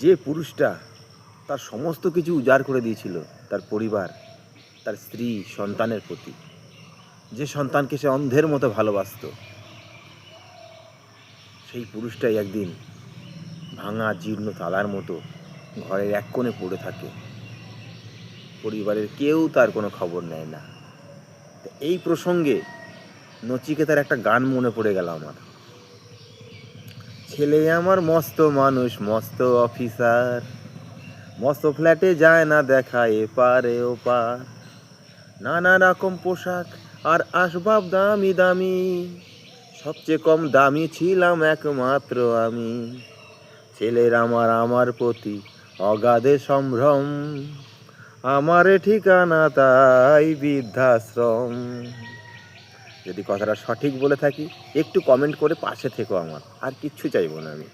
যে পুরুষটা তার সমস্ত কিছু উজাড় করে দিয়েছিল, তার পরিবার, তার স্ত্রী, সন্তানের প্রতি। যে সন্তানকে সে অন্ধের মতো ভালোবাসতো, সেই পুরুষটাই একদিন ভাঙা, জীর্ণ তালার মতো ঘরের এক কোণে পড়ে থাকে। পরিবারের কেউ তার কোনো খবর নেয় না। এই প্রসঙ্গে নচিকেতার একটা গান মনে পড়ে গেল আমার। ছেলে আমার মস্ত মানুষ, মস্ত অফিসার। মস্ত ফ্ল্যাটে যায় না দেখা এপারে ওপার। নানা রকম পোশাক আর আসবাব দামি দামি। সবচেয়ে কম দামি ছিলাম একমাত্র আমি। ছেলের আমার আমার প্রতি অগাধে সম্ভ্রম। আমারে ঠিকানা তাই বৃদ্ধাশ্রম। যদি কথাটা সঠিক বলে থাকি, একটু কমেন্ট করে পাশে থেকো আমার। আর কিচ্ছু চাইব না আমি।